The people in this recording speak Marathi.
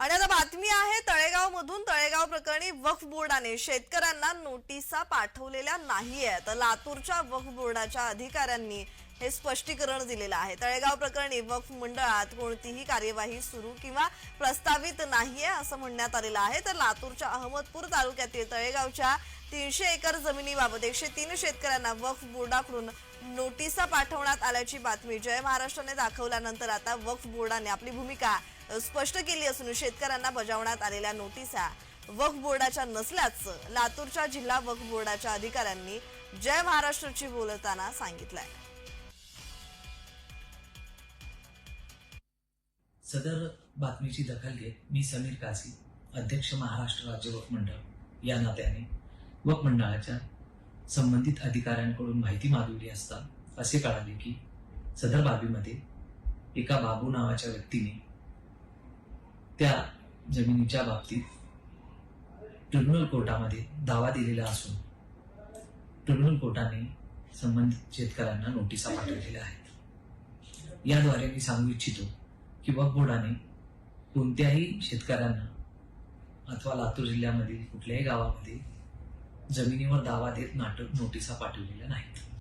आणि आता बातमी आहे तळेगाव मधून तळेगाव प्रकरणी वक्फ बोर्डाने शेतकऱ्यांना नोटिसा पाठवलेल्या नाहीये तर लातूरच्या वक्फ बोर्डाच्या अधिकाऱ्यांनी हे स्पष्टीकरण दिलेलं आहे. तळेगाव प्रकरणी वक्फ मंडळात कोणतीही कार्यवाही सुरू किंवा प्रस्तावित नाहीये असं म्हणण्यात आलेलं आहे. तर लातूरच्या अहमदपूर तालुक्यातील तळेगावच्या तीनशे एकर जमिनीबाबत एकशे तीन शेतकऱ्यांना वक्फ बोर्डाकडून नोटिसा पाठवण्यात आल्याची बातमी जय महाराष्ट्राने दाखवल्यानंतर आता वक्फ बोर्डाने आपली भूमिका स्पष्ट केली असून शेतकऱ्यांना बजावण्यात आलेल्या नोटिसा वक्फ बोर्डाच्या नसल्याचं लातूरच्या जिल्हा वक्फ बोर्डाच्या अधिकाऱ्यांनी जय महाराष्ट्रची बोलताना सांगितलंय. सदर बातमीची दखल घेत मी समीर कासी अध्यक्ष महाराष्ट्र राज्य वक्फ मंडळ. या नात्याने वक्फ मंडळाच्या संबंधित अधिकाऱ्यांकडून माहिती मागवली असता असे कळाले की सदर बाबीमध्ये एका बाबू नावाच्या व्यक्तीने त्या जमिनीच्या बाबतीत ट्रिब्युनल कोर्टामध्ये दावा दिलेला असून ट्रिब्युनल कोर्टाने संबंधित शेतकऱ्यांना नोटिसा पाठवलेल्या आहेत. याद्वारे मी सांगू इच्छितो की वक्फ बोर्डाने कोणत्याही शेतकऱ्यांना अथवा लातूर जिल्ह्यामधील कुठल्याही गावामध्ये जमिनीवर दावा देत नाटक नोटिसा पाठवलेल्या नाहीत.